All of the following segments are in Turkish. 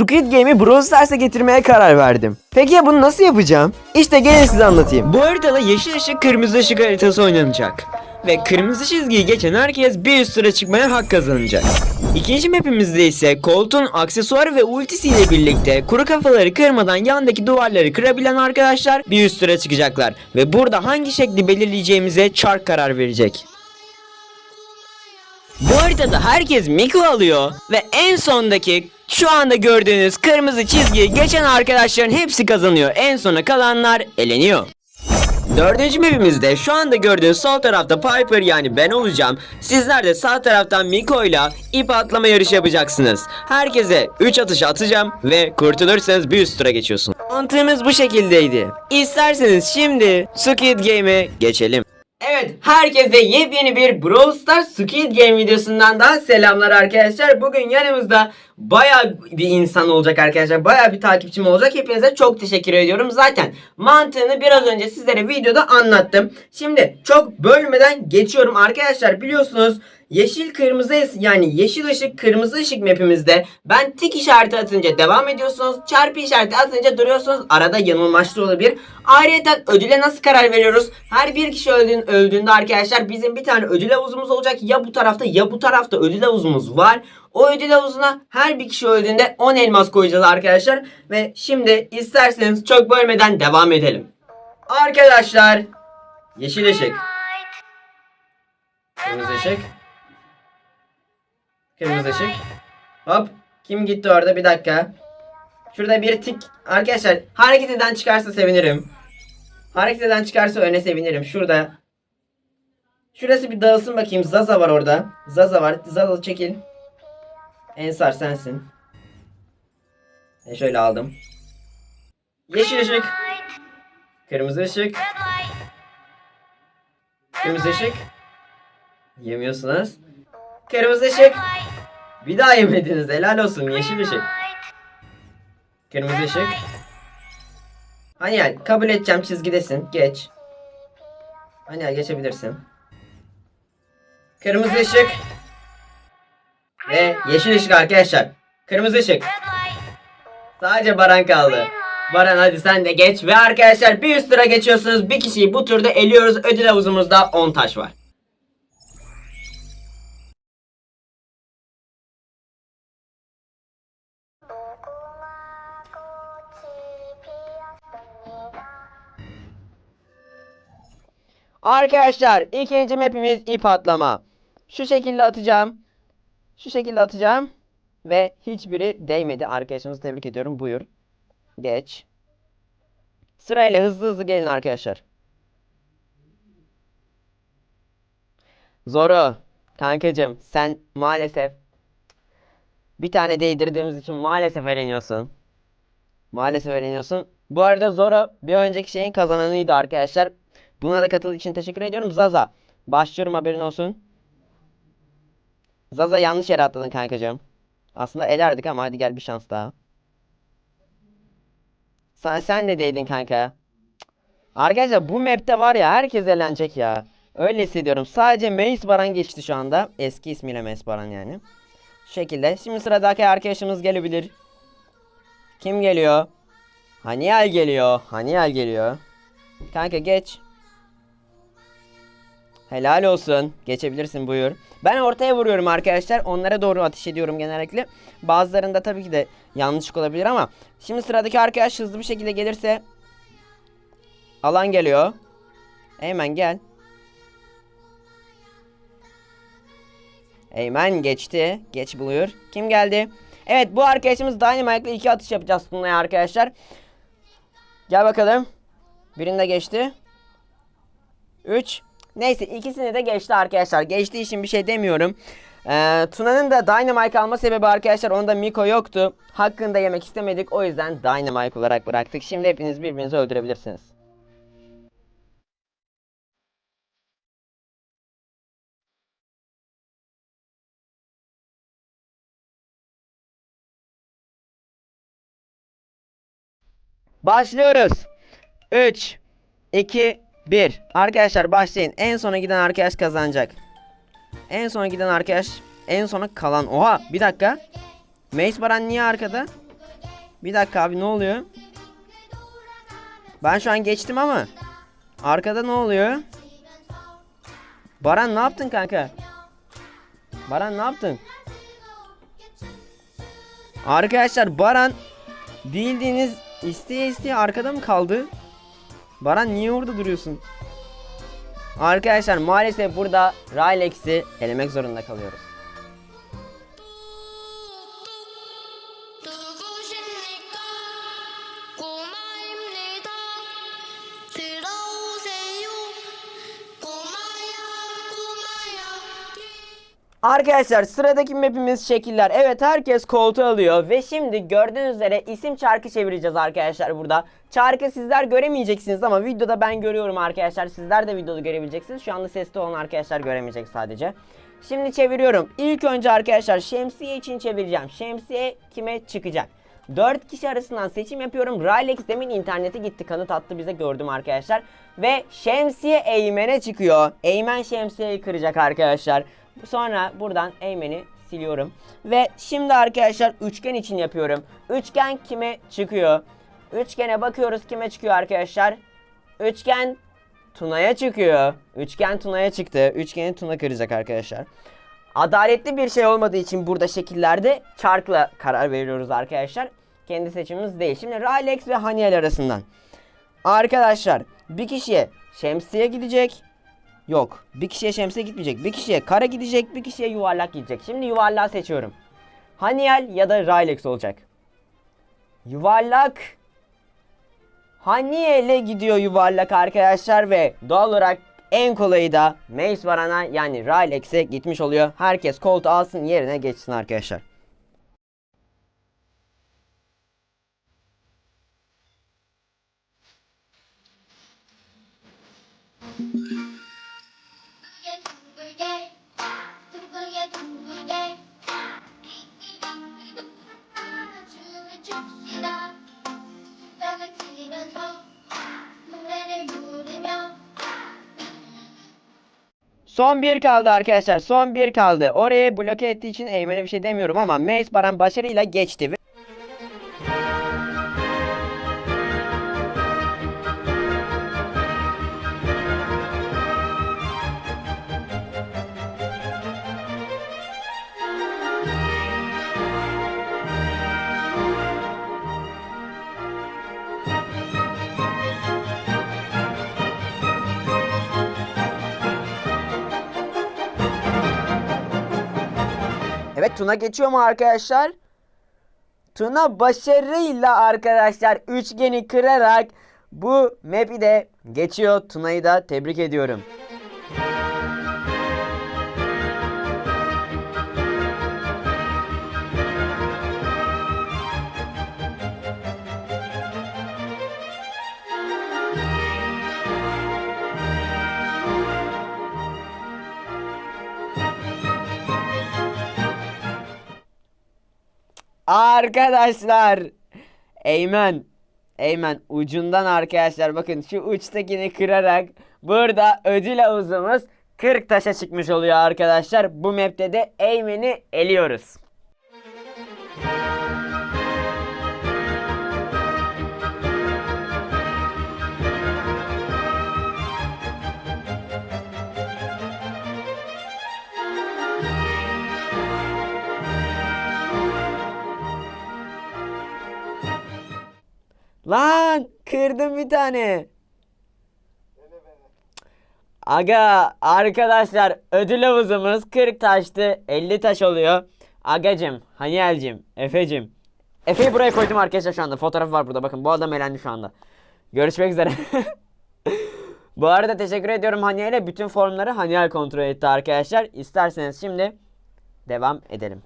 Squid Game'i Brawl Stars'a getirmeye karar verdim. Peki ya bunu nasıl yapacağım? İşte gelin size anlatayım. Bu haritada yeşil ışık kırmızı ışık haritası oynanacak. Ve kırmızı çizgiyi geçen herkes bir üst sıra çıkmaya hak kazanacak. İkinci mapimizde ise Colt'un aksesuarı ve ultisiyle birlikte kuru kafaları kırmadan yandaki duvarları kırabilen arkadaşlar bir üst sıra çıkacaklar. Ve burada hangi şekli belirleyeceğimize Çark karar verecek. Bu haritada herkes Miko alıyor ve en sondaki şu anda gördüğünüz kırmızı çizgiyi geçen arkadaşların hepsi kazanıyor. En sona kalanlar eleniyor. Dördüncü mapimizde şu anda gördüğünüz sol tarafta Piper yani ben olacağım. Sizler de sağ taraftan Miko ile ip atlama yarışı yapacaksınız. Herkese 3 atış atacağım ve kurtulursanız bir üst tura geçiyorsun. Mantığımız bu şekildeydi. İsterseniz şimdi Squid Game'e geçelim. Evet, herkese yepyeni bir Brawl Stars Squid Game videosundan daha selamlar arkadaşlar. Bugün yanımızda baya bir insan olacak arkadaşlar. Baya bir takipçim olacak. Hepinize çok teşekkür ediyorum. Zaten mantığını biraz önce sizlere videoda anlattım. Şimdi çok bölmeden geçiyorum arkadaşlar. Biliyorsunuz Yeşil kırmızı yani yeşil ışık kırmızı ışık mapimizde ben tik işareti atınca devam ediyorsunuz. Çarpı işareti atınca duruyorsunuz. Arada yanılmaçlı olabilir. Ayrıca ödüle nasıl karar veriyoruz? Her bir kişi öldüğün, öldüğünde arkadaşlar bizim bir tane ödül havuzumuz olacak. Ya bu tarafta ya bu tarafta ödül havuzumuz var. O ödül havuzuna her bir kişi öldüğünde 10 elmas koyacağız arkadaşlar. Ve şimdi isterseniz çok bölmeden devam edelim. Arkadaşlar yeşil ışık. Kırmızı ışık. Kırmızı ışık. Hop. Kim gitti orada? Bir dakika. Şurada bir tik. Arkadaşlar hareket eden çıkarsa sevinirim. Hareket eden çıkarsa öne sevinirim. Şurada. Şurası bir dağılsın bakayım. Zaza var orada. Zaza var. Zaza çekil. Ensar sensin. E şöyle aldım. Yeşil ışık. Kırmızı ışık. Kırmızı ışık. Yemiyorsunuz. Kırmızı ışık. Bir daha yemediniz. Helal olsun. Yeşil ışık. Kırmızı ışık. Hani kabul edeceğim çizgidesin. Geç. Hani geçebilirsin. Kırmızı ışık. Ve yeşil ışık arkadaşlar. Kırmızı ışık. Sadece Baran kaldı. Baran hadi sen de geç. Ve arkadaşlar bir üst tura geçiyorsunuz. Bir kişiyi bu turda eliyoruz. Ödül havuzumuzda 10 taş var. Arkadaşlar ikinci mapimiz ip atlama. Şu şekilde atacağım. Şu şekilde atacağım. Ve hiçbiri değmedi. Arkadaşımızı tebrik ediyorum. Buyur. Geç. Sırayla hızlı hızlı gelin arkadaşlar. Zoro. Kankacım sen maalesef bir tane değdirdiğimiz için maalesef eleniyorsun. Maalesef eleniyorsun. Bu arada Zoro bir önceki şeyin kazananıydı arkadaşlar. Buna da katıldığı için teşekkür ediyorum. Zaza. Başlıyorum haberin olsun. Zaza yanlış yere atladın kankacığım. Aslında elerdik ama hadi gel bir şans daha. Sen, sen ne değdin kanka? Arkadaşlar bu map'te var ya herkes eğlenecek ya. Öyle hissediyorum. Sadece Mace Baran geçti şu anda. Eski ismiyle Mace Baran yani. Şu şekilde. Şimdi sıradaki arkadaşımız gelebilir. Kim geliyor? Haniel geliyor. Haniel geliyor. Kanka geç. Helal olsun. Geçebilirsin buyur. Ben ortaya vuruyorum arkadaşlar. Onlara doğru ateş ediyorum genellikle. Bazılarında tabii ki de yanlışlık olabilir ama. Şimdi sıradaki arkadaş hızlı bir şekilde gelirse. Alan geliyor. Hemen gel. Eymen geçti. Geç buluyor. Kim geldi? Evet bu arkadaşımız Dynamite'la iki atış yapacağız bununla arkadaşlar. Gel bakalım. Birinde geçti. 3. Neyse ikisini de geçti arkadaşlar. Geçtiği için bir şey demiyorum. Ee, Tuna'nın da Dynamite alma sebebi arkadaşlar onda Miko yoktu. Hakkında yemek istemedik. O yüzden Dynamite olarak bıraktık. Şimdi hepiniz birbirinizi öldürebilirsiniz. Başlıyoruz. 3 2 1 Arkadaşlar başlayın. En sona giden arkadaş kazanacak. En sona giden arkadaş en sona kalan. Oha bir dakika. Mace Baran niye arkada? Bir dakika abi ne oluyor? Ben şu an geçtim ama. Arkada ne oluyor? Baran ne yaptın kanka? Baran ne yaptın? Arkadaşlar Baran bildiğiniz isteye isteye arkada mı kaldı? Baran niye orada duruyorsun? Arkadaşlar maalesef burada Rylex'i elemek zorunda kalıyoruz. Arkadaşlar sıradaki mapimiz şekiller. Evet herkes koltuğu alıyor ve şimdi gördüğünüz üzere isim çarkı çevireceğiz arkadaşlar burada. Çarkı sizler göremeyeceksiniz ama videoda ben görüyorum arkadaşlar. Sizler de videoda görebileceksiniz. Şu anda sesli olan arkadaşlar göremeyecek sadece. Şimdi çeviriyorum. İlk önce arkadaşlar şemsiye için çevireceğim. Şemsiye kime çıkacak? 4 kişi arasından seçim yapıyorum. Rylex demin internete gitti kanıt attı bize gördüm arkadaşlar. Ve şemsiye Eymen'e çıkıyor. Eymen şemsiyeyi kıracak arkadaşlar. Sonra buradan Eymen'i siliyorum. Ve şimdi arkadaşlar üçgen için yapıyorum. Üçgen kime çıkıyor? Üçgene bakıyoruz kime çıkıyor arkadaşlar. Üçgen Tuna'ya çıkıyor. Üçgen Tuna'ya çıktı. Üçgeni Tuna kıracak arkadaşlar. Adaletli bir şey olmadığı için burada şekillerde çarkla karar veriyoruz arkadaşlar. Kendi seçimimiz değil. Şimdi Rylex ve Haniel arasından. Arkadaşlar bir kişiye şemsiye gidecek. Yok. Bir kişiye şemsiye gitmeyecek. Bir kişiye kara gidecek. Bir kişiye yuvarlak gidecek. Şimdi yuvarlağı seçiyorum. Haniel ya da Rylex olacak. Yuvarlak Haniel'e gidiyor yuvarlak arkadaşlar ve doğal olarak en kolayı da Mace Baran'a yani Rylex'e gitmiş oluyor. Herkes koltuğu alsın yerine geçsin arkadaşlar. Son bir kaldı arkadaşlar. Son bir kaldı. Orayı bloke ettiği için Eymen'e bir şey demiyorum ama Mace Baran başarıyla geçti. Evet Tuna geçiyor mu arkadaşlar? Tuna başarıyla arkadaşlar üçgeni kırarak bu map'i de geçiyor. Tuna'yı da tebrik ediyorum. Arkadaşlar. Eymen. Eymen ucundan arkadaşlar bakın şu uçtakini kırarak burada ödül havuzumuz 40 taşa çıkmış oluyor arkadaşlar. Bu map'te de Eymen'i eliyoruz. Lan kırdım bir tane. Aga arkadaşlar ödül havuzumuz 40 taştı 50 taş oluyor. Agacım, Haniel'cim, Efe'cim. Efe'yi buraya koydum arkadaşlar şu anda. Fotoğrafı var burada bakın bu adam elendi şu anda. Görüşmek üzere. bu arada teşekkür ediyorum Haniel'e. Bütün formları Haniel kontrol etti arkadaşlar. İsterseniz şimdi devam edelim.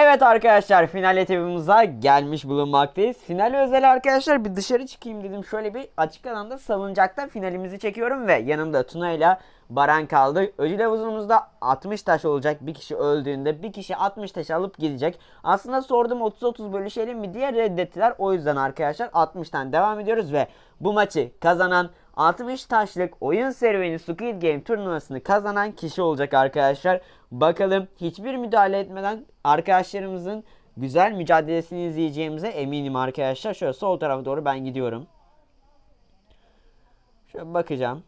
Evet arkadaşlar final etapımıza gelmiş bulunmaktayız. Final özel arkadaşlar bir dışarı çıkayım dedim. Şöyle bir açık alanda salıncakta finalimizi çekiyorum ve yanımda Tuna ile Baran kaldı. Ödül havuzumuzda 60 taş olacak. Bir kişi öldüğünde bir kişi 60 taş alıp gidecek. Aslında sordum 30-30 bölüşelim mi diye reddettiler. O yüzden arkadaşlar 60'tan devam ediyoruz ve bu maçı kazanan 60 taşlık oyun serüveni Squid Game turnuvasını kazanan kişi olacak arkadaşlar. Bakalım hiçbir müdahale etmeden arkadaşlarımızın güzel mücadelesini izleyeceğimize eminim arkadaşlar. Şöyle sol tarafa doğru ben gidiyorum. Şöyle bakacağım.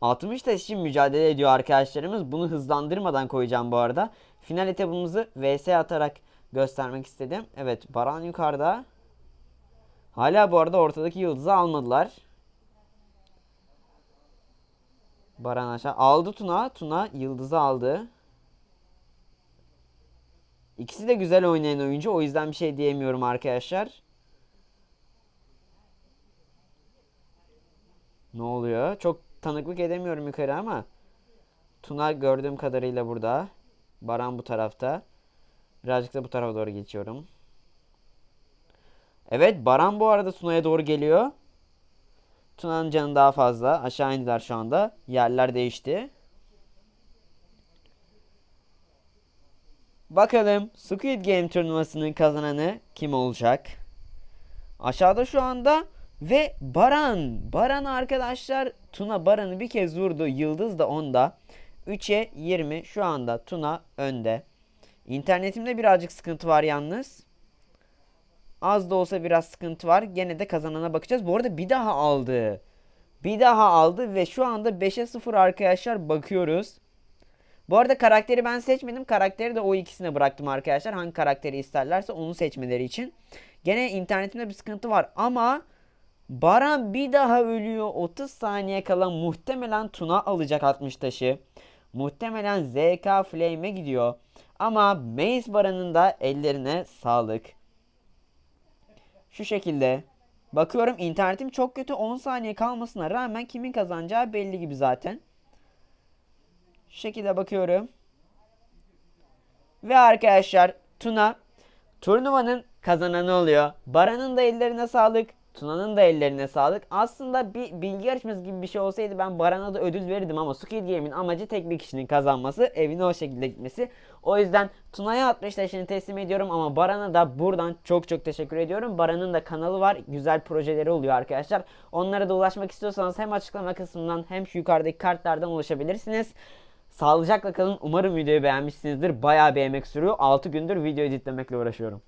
60 taş için mücadele ediyor arkadaşlarımız. Bunu hızlandırmadan koyacağım bu arada. Final etabımızı vs atarak göstermek istedim. Evet Baran yukarıda. Hala bu arada ortadaki yıldızı almadılar. Baran aşağı. Aldı Tuna. Tuna yıldızı aldı. İkisi de güzel oynayan oyuncu. O yüzden bir şey diyemiyorum arkadaşlar. Ne oluyor? Çok tanıklık edemiyorum yukarı ama. Tuna gördüğüm kadarıyla burada. Baran bu tarafta. Birazcık da bu tarafa doğru geçiyorum. Evet Baran bu arada Tuna'ya doğru geliyor. Tuna'nın canı daha fazla. Aşağı indiler şu anda. Yerler değişti. Bakalım Squid Game turnuvasının kazananı kim olacak? Aşağıda şu anda ve Baran. Baran arkadaşlar Tuna Baran'ı bir kez vurdu. Yıldız da onda. 3'e 20 şu anda Tuna önde. İnternetimde birazcık sıkıntı var yalnız. Az da olsa biraz sıkıntı var. Gene de kazanana bakacağız. Bu arada bir daha aldı. Bir daha aldı ve şu anda 5'e 0 arkadaşlar bakıyoruz. Bu arada karakteri ben seçmedim. Karakteri de o ikisine bıraktım arkadaşlar. Hangi karakteri isterlerse onu seçmeleri için. Gene internetimde bir sıkıntı var ama Baran bir daha ölüyor. 30 saniye kala muhtemelen Tuna alacak 60 taşı. Muhtemelen ZK Flame'e gidiyor. Ama Maze Baran'ın da ellerine sağlık. Şu şekilde. Bakıyorum internetim çok kötü 10 saniye kalmasına rağmen kimin kazanacağı belli gibi zaten. Şu şekilde bakıyorum. Ve arkadaşlar Tuna turnuvanın kazananı oluyor. Baran'ın da ellerine sağlık. Tuna'nın da ellerine sağlık. Aslında bir bilgi yarışması gibi bir şey olsaydı ben Baran'a da ödül verirdim ama Squid Game'in amacı tek bir kişinin kazanması, evine o şekilde gitmesi. O yüzden Tuna'ya 60 taşını teslim ediyorum ama Baran'a da buradan çok çok teşekkür ediyorum. Baran'ın da kanalı var. Güzel projeleri oluyor arkadaşlar. Onlara da ulaşmak istiyorsanız hem açıklama kısmından hem şu yukarıdaki kartlardan ulaşabilirsiniz. Sağlıcakla kalın. Umarım videoyu beğenmişsinizdir. Bayağı bir emek sürüyor. 6 gündür video editlemekle uğraşıyorum.